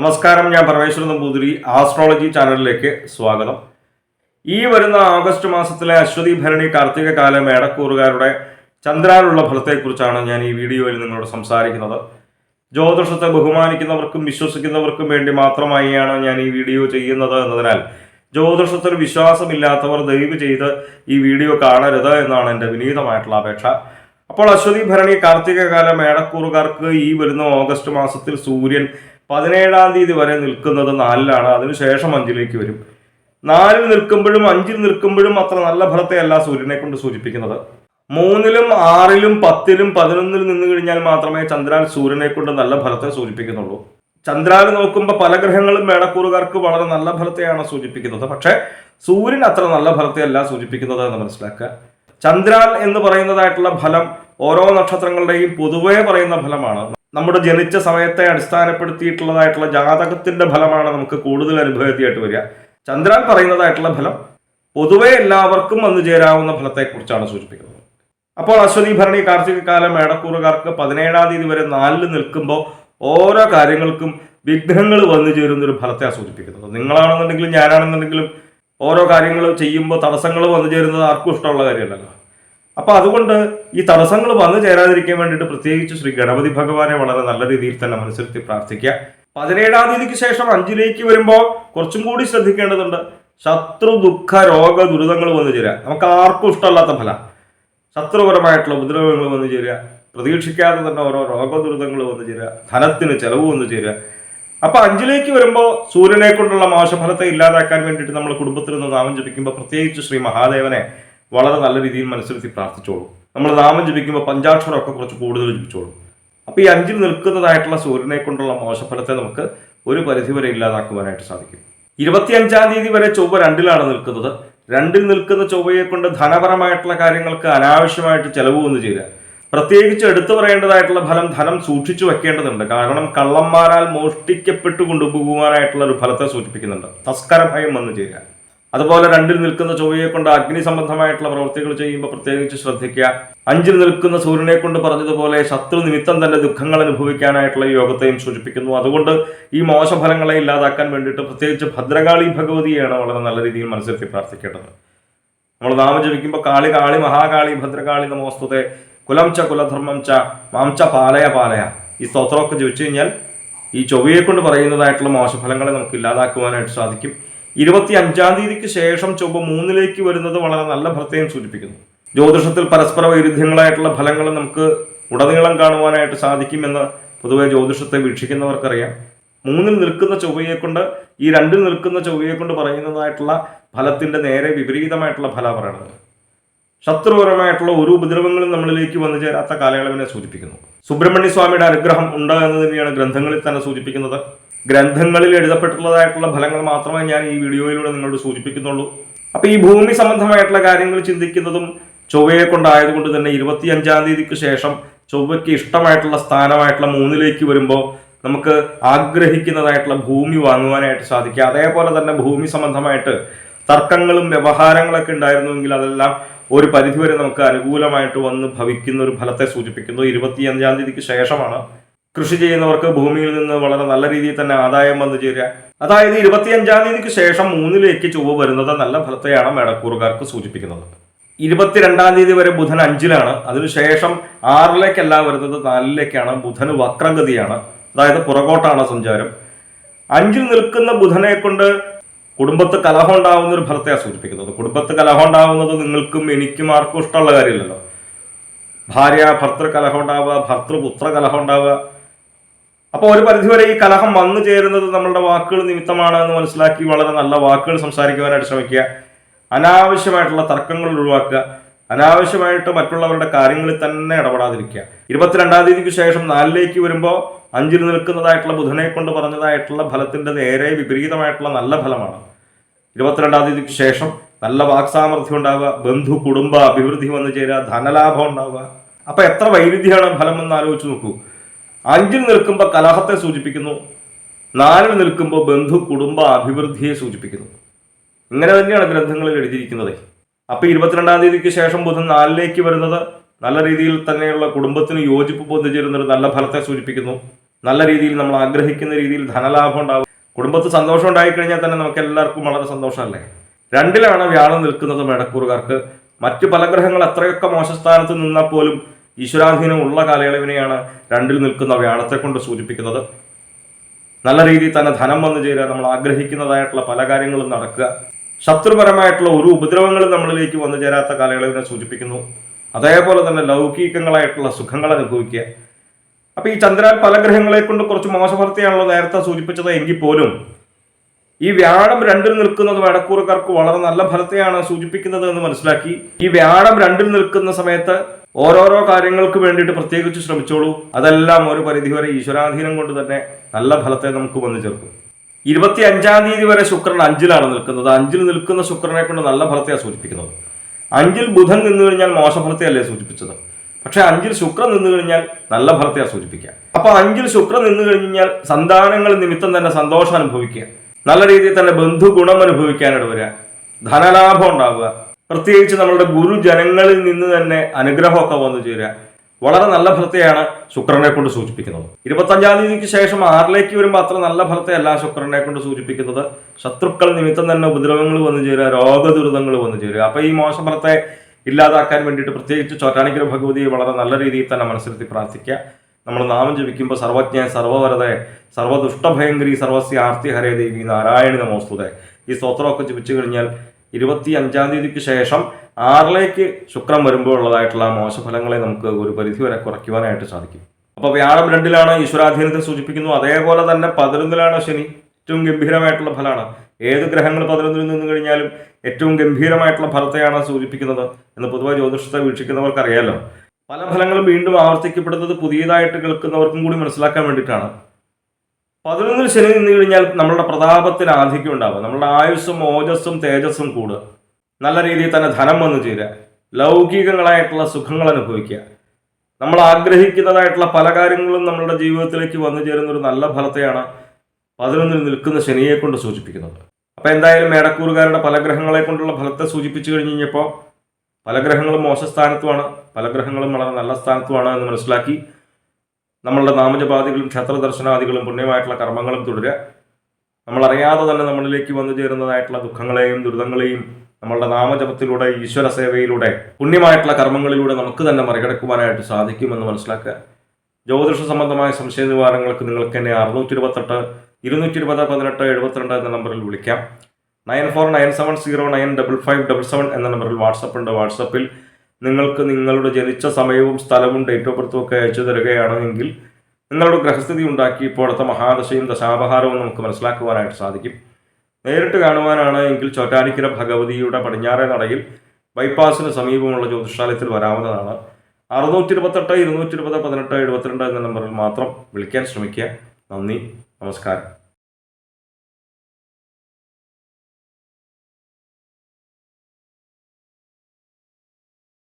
നമസ്കാരം ഞാൻ പരമേശ്വരൻ നമ്പൂതിരി ആസ്ട്രോളജി ചാനലിലേക്ക് സ്വാഗതം. ഈ വരുന്ന ഓഗസ്റ്റ് മാസത്തിലെ അശ്വതി ഭരണി കാർത്തിക കാല മേടക്കൂറുകാരുടെ ചന്ദ്രാനുള്ള ഫലത്തെക്കുറിച്ചാണ് ഞാൻ ഈ വീഡിയോയിൽ നിങ്ങളോട് സംസാരിക്കുന്നത്. ജ്യോതിഷത്തെ ബഹുമാനിക്കുന്നവർക്കും വിശ്വസിക്കുന്നവർക്കും വേണ്ടി മാത്രമായാണ് ഞാൻ ഈ വീഡിയോ ചെയ്യുന്നത് എന്നതിനാൽ ജ്യോതിഷത്തിൽ വിശ്വാസമില്ലാത്തവർ ദയവ് ചെയ്ത് ഈ വീഡിയോ കാണരുത് എന്നാണ് എന്റെ വിനീതമായിട്ടുള്ള അപേക്ഷ. അപ്പോൾ അശ്വതി ഭരണി കാർത്തിക കാല മേടക്കൂറുകാർക്ക് ഈ വരുന്ന ഓഗസ്റ്റ് മാസത്തിൽ സൂര്യൻ പതിനേഴാം തീയതി വരെ നിൽക്കുന്നത് നാലിലാണ്. അതിനുശേഷം അഞ്ചിലേക്ക് വരും. നാലിൽ നിൽക്കുമ്പോഴും അഞ്ചിൽ നിൽക്കുമ്പോഴും അത്ര നല്ല ഫലത്തെയല്ല സൂര്യനെ കൊണ്ട് സൂചിപ്പിക്കുന്നത്. മൂന്നിലും ആറിലും പത്തിലും പതിനൊന്നിൽ നിന്ന് കഴിഞ്ഞാൽ മാത്രമേ ചന്ദ്രാൻ സൂര്യനെ കൊണ്ട് നല്ല ഫലത്തെ സൂചിപ്പിക്കുന്നുള്ളൂ. ചന്ദ്രാൽ നോക്കുമ്പോൾ പല ഗ്രഹങ്ങളും മേടക്കൂറുകാർക്ക് വളരെ നല്ല ഫലത്തെയാണ് സൂചിപ്പിക്കുന്നത്. പക്ഷേ സൂര്യൻ അത്ര നല്ല ഫലത്തെയല്ല സൂചിപ്പിക്കുന്നത് എന്ന് മനസ്സിലാക്കുക. ചന്ദ്രാൽ എന്ന് പറയുന്നതായിട്ടുള്ള ഫലം ഓരോ നക്ഷത്രങ്ങളുടെയും പൊതുവേ പറയുന്ന ഫലമാണ്. നമ്മുടെ ജനിച്ച സമയത്തെ അടിസ്ഥാനപ്പെടുത്തിയിട്ടുള്ളതായിട്ടുള്ള ജാതകത്തിന്റെ ഫലമാണ് നമുക്ക് കൂടുതൽ അനുഭവത്തിയായിട്ട് വരിക. ചന്ദ്രൻ പറയുന്നതായിട്ടുള്ള ഫലം പൊതുവെ എല്ലാവർക്കും വന്നു ചേരാവുന്ന ഫലത്തെക്കുറിച്ചാണ് സൂചിപ്പിക്കുന്നത്. അപ്പോൾ അശ്വതി ഭരണി കാർത്തിക കാലം മേടക്കൂറുകാർക്ക് പതിനേഴാം തീയതി വരെ നാലിൽ നിൽക്കുമ്പോൾ ഓരോ കാര്യങ്ങൾക്കും വിഘ്നങ്ങൾ വന്നു ചേരുന്ന ഒരു ഫലത്തെയാണ് സൂചിപ്പിക്കുന്നത്. നിങ്ങളാണെന്നുണ്ടെങ്കിലും ഞാനാണെന്നുണ്ടെങ്കിലും ഓരോ കാര്യങ്ങൾ ചെയ്യുമ്പോൾ തടസ്സങ്ങൾ വന്നു ചേരുന്നത് ആർക്കും ഇഷ്ടമുള്ള കാര്യമല്ലല്ലോ. അപ്പൊ അതുകൊണ്ട് ഈ തടസ്സങ്ങൾ വന്നു ചേരാതിരിക്കാൻ വേണ്ടിയിട്ട് പ്രത്യേകിച്ച് ശ്രീ ഗണപതി ഭഗവാനെ വളരെ നല്ല രീതിയിൽ തന്നെ മനസ്സിരുത്തി പ്രാർത്ഥിക്കുക. പതിനേഴാം തീയതിക്ക് ശേഷം അഞ്ചിലേക്ക് വരുമ്പോൾ കുറച്ചും കൂടി ശ്രദ്ധിക്കേണ്ടതുണ്ട്. ശത്രു ദുഃഖ രോഗ ദുരിതങ്ങൾ വന്നു ചേരുക. നമുക്ക് ആർക്കും ഇഷ്ടമല്ലാത്ത ഫല. ശത്രുപരമായിട്ടുള്ള ഉപദ്രവങ്ങൾ വന്നു ചേരുക. പ്രതീക്ഷിക്കാതെ തന്നെ ഓരോ രോഗ ദുരിതങ്ങൾ വന്നു ചേരുക. ധനത്തിന് ചെലവ് വന്നു ചേരുക. അപ്പൊ അഞ്ചിലേക്ക് വരുമ്പോൾ സൂര്യനെ കൊണ്ടുള്ള മോശഫലത്തെ ഇല്ലാതാക്കാൻ വേണ്ടിയിട്ട് നമ്മൾ കുടുംബത്തിൽ നിന്ന് നാമം ജപിക്കുമ്പോൾ പ്രത്യേകിച്ച് ശ്രീ മഹാദേവനെ വളരെ നല്ല രീതിയിൽ മനസ്സിലെത്തി പ്രാർത്ഥിച്ചോളൂ. നമ്മൾ നാമം ജപിക്കുമ്പോൾ പഞ്ചാക്ഷരമൊക്കെ കുറച്ച് കൂടുതൽ ജപിച്ചോളൂ. അപ്പോൾ ഈ അഞ്ചിൽ നിൽക്കുന്നതായിട്ടുള്ള സൂര്യനെ കൊണ്ടുള്ള മോശഫലത്തെ നമുക്ക് ഒരു പരിധിവരെ ഇല്ലാതാക്കുവാനായിട്ട് സാധിക്കും. ഇരുപത്തിയഞ്ചാം തീയതി വരെ ചൊവ്വ രണ്ടിലാണ് നിൽക്കുന്നത്. രണ്ടിൽ നിൽക്കുന്ന ചൊവ്വയെ കൊണ്ട് ധനപരമായിട്ടുള്ള കാര്യങ്ങൾക്ക് അനാവശ്യമായിട്ട് ചെലവ് വന്നു ചെയ്യുക പ്രത്യേകിച്ച് എടുത്തു പറയേണ്ടതായിട്ടുള്ള ഫലം ധനം സൂക്ഷിച്ചു വെക്കേണ്ടതുണ്ട്. കാരണം കള്ളന്മാരാൽ മോഷ്ടിക്കപ്പെട്ടു കൊണ്ടുപോകുവാനായിട്ടുള്ള ഒരു ഫലത്തെ സൂചിപ്പിക്കുന്നുണ്ട്. തസ്കര ഭയം വന്നു ചേരുക. അതുപോലെ രണ്ടിൽ നിൽക്കുന്ന ചൊവ്വയെ കൊണ്ട് അഗ്നി സംബന്ധമായിട്ടുള്ള പ്രവൃത്തികൾ ചെയ്യുമ്പോൾ പ്രത്യേകിച്ച് ശ്രദ്ധിക്കുക. അഞ്ചിൽ നിൽക്കുന്ന സൂര്യനെ കൊണ്ട് പറഞ്ഞതുപോലെ ശത്രു നിമിത്തം തന്നെ ദുഃഖങ്ങൾ അനുഭവിക്കാനായിട്ടുള്ള യോഗത്തെയും സൂചിപ്പിക്കുന്നു. അതുകൊണ്ട് ഈ മോശഫലങ്ങളെ ഇല്ലാതാക്കാൻ വേണ്ടിയിട്ട് പ്രത്യേകിച്ച് ഭദ്രകാളി ഭഗവതിയാണ് വളരെ നല്ല രീതിയിൽ മനസ്സിലാക്കി പ്രാർത്ഥിക്കേണ്ടത്. നമ്മൾ നാമം ജപിക്കുമ്പോൾ കാളി കാളി മഹാകാളി ഭദ്രകാളി നമോസ്തുതെ കുലം ച കുലധർമ്മം ച മാം ച പാലയ പാലയ. ഈ സ്തോത്രമൊക്കെ ജപിച്ചു കഴിഞ്ഞാൽ ഈ ചൊവ്വയെ കൊണ്ട് പറയുന്നതായിട്ടുള്ള മോശഫലങ്ങളെ നമുക്ക് ഇല്ലാതാക്കുവാനായിട്ട് സാധിക്കും. ഇരുപത്തി അഞ്ചാം തീയതിക്ക് ശേഷം ചൊവ്വ മൂന്നിലേക്ക് വരുന്നത് വളരെ നല്ല ഫലത്തെയും സൂചിപ്പിക്കുന്നു. ജ്യോതിഷത്തിൽ പരസ്പര വൈരുദ്ധ്യങ്ങളായിട്ടുള്ള ഫലങ്ങൾ നമുക്ക് ഉടനീളം കാണുവാനായിട്ട് സാധിക്കുമെന്ന് പൊതുവെ ജ്യോതിഷത്തെ വീക്ഷിക്കുന്നവർക്കറിയാം. മൂന്നിൽ നിൽക്കുന്ന ചൊവ്വയെ കൊണ്ട് ഈ രണ്ടിൽ നിൽക്കുന്ന ചൊവ്വയെ കൊണ്ട് പറയുന്നതായിട്ടുള്ള ഫലത്തിന്റെ നേരെ വിപരീതമായിട്ടുള്ള ഫല പറയണത്. ശത്രുപരമായിട്ടുള്ള ഒരു ഉപദ്രവങ്ങളും നമ്മളിലേക്ക് വന്നു ചേരാത്ത കാലയളവിനെ സൂചിപ്പിക്കുന്നു. സുബ്രഹ്മണ്യ സ്വാമിയുടെ അനുഗ്രഹം ഉണ്ട് എന്ന് തന്നെയാണ് ഗ്രന്ഥങ്ങളിൽ തന്നെ സൂചിപ്പിക്കുന്നത്. ഗ്രന്ഥങ്ങളിൽ എഴുതപ്പെട്ടിട്ടുള്ളതായിട്ടുള്ള ഫലങ്ങൾ മാത്രമേ ഞാൻ ഈ വീഡിയോയിലൂടെ നിങ്ങളോട് സൂചിപ്പിക്കുന്നുള്ളൂ. അപ്പൊ ഈ ഭൂമി സംബന്ധമായിട്ടുള്ള കാര്യങ്ങൾ ചിന്തിക്കുന്നതും ചൊവ്വയെ കൊണ്ടായതുകൊണ്ട് തന്നെ ഇരുപത്തി അഞ്ചാം തീയതിക്ക് ശേഷം ചൊവ്വയ്ക്ക് ഇഷ്ടമായിട്ടുള്ള സ്ഥാനമായിട്ടുള്ള മൂന്നിലേക്ക് വരുമ്പോൾ നമുക്ക് ആഗ്രഹിക്കുന്നതായിട്ടുള്ള ഭൂമി വാങ്ങുവാനായിട്ട് സാധിക്കുക അതേപോലെ തന്നെ ഭൂമി സംബന്ധമായിട്ട് തർക്കങ്ങളും വ്യവഹാരങ്ങളൊക്കെ ഉണ്ടായിരുന്നുവെങ്കിൽ അതെല്ലാം ഒരു പരിധിവരെ നമുക്ക് അനുകൂലമായിട്ട് വന്ന് ഭവിക്കുന്ന ഒരു ഫലത്തെ സൂചിപ്പിക്കുന്നു. ഇരുപത്തി അഞ്ചാം തീയതിക്ക് ശേഷമാണ് കൃഷി ചെയ്യുന്നവർക്ക് ഭൂമിയിൽ നിന്ന് വളരെ നല്ല രീതിയിൽ തന്നെ ആദായം വന്നു ചേരുക. അതായത് ഇരുപത്തിയഞ്ചാം തീയതിക്ക് ശേഷം മൂന്നിലേക്ക് ചൊവ്വ വരുന്നത് നല്ല ഫലത്തെയാണ് മേടക്കൂറുകാർക്ക് സൂചിപ്പിക്കുന്നത്. ഇരുപത്തിരണ്ടാം തീയതി വരെ ബുധൻ അഞ്ചിലാണ്. അതിനുശേഷം ആറിലേക്കല്ല വരുന്നത് നാലിലേക്കാണ്. ബുധന് വക്രഗതിയാണ്. അതായത് പുറകോട്ടാണ് സഞ്ചാരം. അഞ്ചിൽ നിൽക്കുന്ന ബുധനെ കൊണ്ട് കുടുംബത്ത് കലഹം ഉണ്ടാവുന്ന ഒരു ഫലത്തെയാണ് സൂചിപ്പിക്കുന്നത്. കുടുംബത്ത് കലഹം ഉണ്ടാവുന്നത് നിങ്ങൾക്കും എനിക്കും ആർക്കും ഇഷ്ടമുള്ള കാര്യമില്ലല്ലോ. ഭാര്യ ഭർത്തൃ കലഹം ഉണ്ടാവുക ഭർത്തൃപുത്ര കലഹം ഉണ്ടാവുക. അപ്പോൾ ഒരു പരിധിവരെ ഈ കലഹം വന്നു ചേരുന്നത് നമ്മളുടെ വാക്കുകൾ നിമിത്തമാണ് എന്ന് മനസ്സിലാക്കി വളരെ നല്ല വാക്കുകൾ സംസാരിക്കുവാനായിട്ട് ശ്രമിക്കുക. അനാവശ്യമായിട്ടുള്ള തർക്കങ്ങൾ ഒഴിവാക്കുക. അനാവശ്യമായിട്ട് മറ്റുള്ളവരുടെ കാര്യങ്ങളിൽ തന്നെ ഇടപെടാതിരിക്കുക. ഇരുപത്തിരണ്ടാം തീയതിക്ക് ശേഷം നാലിലേക്ക് വരുമ്പോൾ അഞ്ചിൽ നിൽക്കുന്നതായിട്ടുള്ള ബുധനെ കൊണ്ട് പറഞ്ഞതായിട്ടുള്ള ഫലത്തിന്റെ നേരെ വിപരീതമായിട്ടുള്ള നല്ല ഫലമാണ്. ഇരുപത്തിരണ്ടാം തീയതിക്ക് ശേഷം നല്ല വാക്സാമർഥ്യം ഉണ്ടാവുക ബന്ധു കുടുംബ അഭിവൃദ്ധി വന്നു ചേരുക ധനലാഭം ഉണ്ടാവുക. അപ്പൊ എത്ര വൈവിധ്യമാണ് ഫലം എന്ന് ആലോചിച്ച് നോക്കൂ. അഞ്ചിൽ നിൽക്കുമ്പോൾ കലഹത്തെ സൂചിപ്പിക്കുന്നു നാലിൽ നിൽക്കുമ്പോൾ ബന്ധു കുടുംബ അഭിവൃദ്ധിയെ സൂചിപ്പിക്കുന്നു. ഇങ്ങനെ തന്നെയാണ് ഗ്രന്ഥങ്ങളിൽ എഴുതിയിരിക്കുന്നത്. അപ്പൊ ഇരുപത്തിരണ്ടാം തീയതിക്ക് ശേഷം ബുധൻ നാലിലേക്ക് വരുന്നത് നല്ല രീതിയിൽ തന്നെയുള്ള കുടുംബത്തിന് യോജിപ്പ് പൊന്തിച്ചേരുന്ന ഒരു നല്ല ഫലത്തെ സൂചിപ്പിക്കുന്നു. നല്ല രീതിയിൽ നമ്മൾ ആഗ്രഹിക്കുന്ന രീതിയിൽ ധനലാഭം ഉണ്ടാവും. കുടുംബത്ത് സന്തോഷം ഉണ്ടായിക്കഴിഞ്ഞാൽ തന്നെ നമുക്ക് എല്ലാവർക്കും വളരെ സന്തോഷമല്ലേ? രണ്ടിലാണ് വ്യാഴം നിൽക്കുന്നത് മേടക്കൂറുകാർക്ക്. മറ്റു പല ഗ്രഹങ്ങൾ അത്രയൊക്കെ മോശസ്ഥാനത്ത് നിന്നാൽ പോലും ഈശ്വരാധീനം ഉള്ള കാലയളവിനെയാണ് രണ്ടിൽ നിൽക്കുന്ന വ്യാഴത്തെ കൊണ്ട് സൂചിപ്പിക്കുന്നത്. നല്ല രീതിയിൽ തന്നെ ധനം വന്നു ചേരുക നമ്മൾ ആഗ്രഹിക്കുന്നതായിട്ടുള്ള പല കാര്യങ്ങളും നടക്കുക. ശത്രുപരമായിട്ടുള്ള ഒരു ഉപദ്രവങ്ങളും നമ്മളിലേക്ക് വന്നു ചേരാത്ത കാലയളവിനെ സൂചിപ്പിക്കുന്നു. അതേപോലെ തന്നെ ലൗകികങ്ങളായിട്ടുള്ള സുഖങ്ങൾ അനുഭവിക്കുക. അപ്പോൾ ഈ ചന്ദ്രൻ പല ഗ്രഹങ്ങളെ കൊണ്ട് കുറച്ച് മോശഭർത്തിയാണല്ലോ നേരത്തെ സൂചിപ്പിച്ചത് എങ്കിൽ പോലും ഈ വ്യാഴം രണ്ടിൽ നിൽക്കുന്നത് വടക്കൂറുകാർക്ക് വളരെ നല്ല ഫലത്തെയാണ് സൂചിപ്പിക്കുന്നത് എന്ന് മനസ്സിലാക്കി. ഈ വ്യാഴം രണ്ടിൽ നിൽക്കുന്ന സമയത്ത് ഓരോരോ കാര്യങ്ങൾക്ക് വേണ്ടിയിട്ട് പ്രത്യേകിച്ച് ശ്രമിച്ചോളൂ. അതെല്ലാം ഒരു പരിധിവരെ ഈശ്വരാധീനം കൊണ്ട് തന്നെ നല്ല ഫലത്തെ നമുക്ക് വന്നു ചേർക്കും. ഇരുപത്തി അഞ്ചാം തീയതി വരെ ശുക്രൻ അഞ്ചിലാണ് നിൽക്കുന്നത്. അഞ്ചിൽ നിൽക്കുന്ന ശുക്രനെ കൊണ്ട് നല്ല ഫലത്തെയാണ് സൂചിപ്പിക്കുന്നത്. അഞ്ചിൽ ബുധൻ നിന്നു കഴിഞ്ഞാൽ മോശഫലത്തെ അല്ലേ സൂചിപ്പിച്ചത്? പക്ഷെ അഞ്ചിൽ ശുക്രൻ നിന്നു കഴിഞ്ഞാൽ നല്ല ഫലത്തെയാണ് സൂചിപ്പിക്കുക. അപ്പൊ അഞ്ചിൽ ശുക്രൻ നിന്നു കഴിഞ്ഞാൽ സന്താനങ്ങൾ നിമിത്തം തന്നെ സന്തോഷം അനുഭവിക്കുക. നല്ല രീതിയിൽ തന്നെ ബന്ധു ഗുണം അനുഭവിക്കാനിട വരിക. ധനലാഭം ഉണ്ടാവുക. പ്രത്യേകിച്ച് നമ്മളുടെ ഗുരുജനങ്ങളിൽ നിന്ന് തന്നെ അനുഗ്രഹമൊക്കെ വന്നു ചേരുക. വളരെ നല്ല ഫലത്തെയാണ് ശുക്രനെ കൊണ്ട് സൂചിപ്പിക്കുന്നത്. ഇരുപത്തഞ്ചാം തീയതിക്ക് ശേഷം ആറിലേക്ക് വരുമ്പോൾ അത്ര നല്ല ഫലത്തെയല്ല ശുക്രനെ കൊണ്ട് സൂചിപ്പിക്കുന്നത്. ശത്രുക്കൾ നിമിത്തം തന്നെ ഉപദ്രവങ്ങൾ വന്നു ചേരുക രോഗദുരിതങ്ങൾ വന്നു ചേരുക. അപ്പൊ ഈ മോശം ഫലത്തെ ഇല്ലാതാക്കാൻ വേണ്ടിയിട്ട് പ്രത്യേകിച്ച് ചോറ്റാനിക്കര ഭഗവതിയെ വളരെ നല്ല രീതിയിൽ തന്നെ മനസ്സിലെത്തി പ്രാർത്ഥിക്കുക. നമ്മൾ നാമം ജപിക്കുമ്പോൾ സർവജ്ഞ സർവവരതെ സർവദുഷ്ടഭയങ്കരി സർവസ്യ ആർത്തി ഹരേ ദേവി നാരായണി നമോസ്തുതെ. ഈ സ്തോത്രമൊക്കെ ജപിച്ചു കഴിഞ്ഞാൽ ഇരുപത്തി അഞ്ചാം തീയതിക്ക് ശേഷം ആറിലേക്ക് ശുക്രം വരുമ്പോൾ ഉള്ളതായിട്ടുള്ള മോശഫലങ്ങളെ നമുക്ക് ഒരു പരിധി വരെ കുറയ്ക്കുവാനായിട്ട് സാധിക്കും. അപ്പോൾ വ്യാഴം രണ്ടിലാണ് ഈശ്വരാധീനത്തെ സൂചിപ്പിക്കുന്നു. അതേപോലെ തന്നെ പതിനൊന്നിലാണ് ശനി ഏറ്റവും ഗംഭീരമായിട്ടുള്ള ഫലമാണ് ഏത് ഗ്രഹങ്ങൾ പതിനൊന്നിൽ നിന്ന് കഴിഞ്ഞാലും ഏറ്റവും ഗംഭീരമായിട്ടുള്ള ഫലത്തെയാണ് സൂചിപ്പിക്കുന്നത് എന്ന് പൊതുവായി ജ്യോതിഷത്തെ വീക്ഷിക്കുന്നവർക്ക് അറിയാമല്ലോ പല ഫലങ്ങളും വീണ്ടും ആവർത്തിക്കപ്പെടുന്നത് പുതിയതായിട്ട് കേൾക്കുന്നവർക്കും കൂടി മനസ്സിലാക്കാൻ വേണ്ടിയിട്ടാണ്. പതിനൊന്നിൽ ശനി നിന്ന് കഴിഞ്ഞാൽ നമ്മളുടെ പ്രതാപത്തിന് ആധിക്യം ഉണ്ടാവുക നമ്മളുടെ ആയുസ്സും ഓജസ്സും തേജസ്സും കൂടുക. നല്ല രീതിയിൽ തന്നെ ധനം വന്നു ചേരുക. ലൗകികങ്ങളായിട്ടുള്ള സുഖങ്ങൾ അനുഭവിക്കുക. നമ്മൾ ആഗ്രഹിക്കുന്നതായിട്ടുള്ള പല കാര്യങ്ങളും നമ്മളുടെ ജീവിതത്തിലേക്ക് വന്നു ചേരുന്ന ഒരു നല്ല ഫലത്തെയാണ് പതിനൊന്നിൽ നിൽക്കുന്ന ശനിയെ കൊണ്ട് സൂചിപ്പിക്കുന്നത്. അപ്പോൾ എന്തായാലും മേടക്കൂറുകാരുടെ പല ഗ്രഹങ്ങളെ കൊണ്ടുള്ള ഫലത്തെ സൂചിപ്പിച്ചു കഴിഞ്ഞ് കഴിഞ്ഞപ്പോൾ പല ഗ്രഹങ്ങളും മോശ സ്ഥാനത്തുമാണ്. പല ഗ്രഹങ്ങളും വളരെ നല്ല സ്ഥാനത്തുമാണ് എന്ന് മനസ്സിലാക്കി നമ്മളുടെ നാമജപാദികളും ക്ഷേത്ര ദർശനാദികളും പുണ്യമായിട്ടുള്ള കർമ്മങ്ങളും തുടരുക. നമ്മളറിയാതെ തന്നെ നമ്മളിലേക്ക് വന്നു ചേരുന്നതായിട്ടുള്ള ദുഃഖങ്ങളെയും ദുരിതങ്ങളെയും നമ്മളുടെ നാമജപത്തിലൂടെ ഈശ്വര സേവയിലൂടെ പുണ്യമായിട്ടുള്ള കർമ്മങ്ങളിലൂടെ നമുക്ക് തന്നെ മറികടക്കുവാനായിട്ട് സാധിക്കുമെന്ന് മനസ്സിലാക്കുക. ജ്യോതിഷ സംബന്ധമായ സംശയ നിവാരണങ്ങൾക്ക് നിങ്ങൾക്ക് എന്നെ അറുന്നൂറ്റി ഇരുപത്തെട്ട് ഇരുന്നൂറ്റി ഇരുപത് പതിനെട്ട് എഴുപത്തിരണ്ട് എന്ന നമ്പറിൽ വിളിക്കാം. Nine four nine seven zero nine double five double seven എന്ന നമ്പറിൽ വാട്സപ്പ് ഉണ്ട്. വാട്സപ്പിൽ നിങ്ങൾക്ക് നിങ്ങളുടെ ജനിച്ച സമയവും സ്ഥലവും ഡേറ്റ് ഓഫ് ബർത്തും ഒക്കെ അയച്ചു തരികയാണെങ്കിൽ നിങ്ങളുടെ ഗ്രഹസ്ഥിതി ഉണ്ടാക്കി ഇപ്പോഴത്തെ മഹാദശയും ദശാപഹാരവും നമുക്ക് മനസ്സിലാക്കുവാനായിട്ട് സാധിക്കും. നേരിട്ട് കാണുവാനാണ് എങ്കിൽ ചോറ്റാനിക്കര ഭഗവതിയുടെ പടിഞ്ഞാറേ നടയിൽ ബൈപ്പാസിന് സമീപമുള്ള ജ്യോതിഷാലയത്തിൽ വരാവുന്നതാണ്. അറുന്നൂറ്റി ഇരുപത്തെട്ട് ഇരുന്നൂറ്റി ഇരുപത് പതിനെട്ട് എഴുപത്തിരണ്ട് എന്ന നമ്പറിൽ മാത്രം വിളിക്കാൻ ശ്രമിക്കുക. നന്ദി നമസ്കാരം.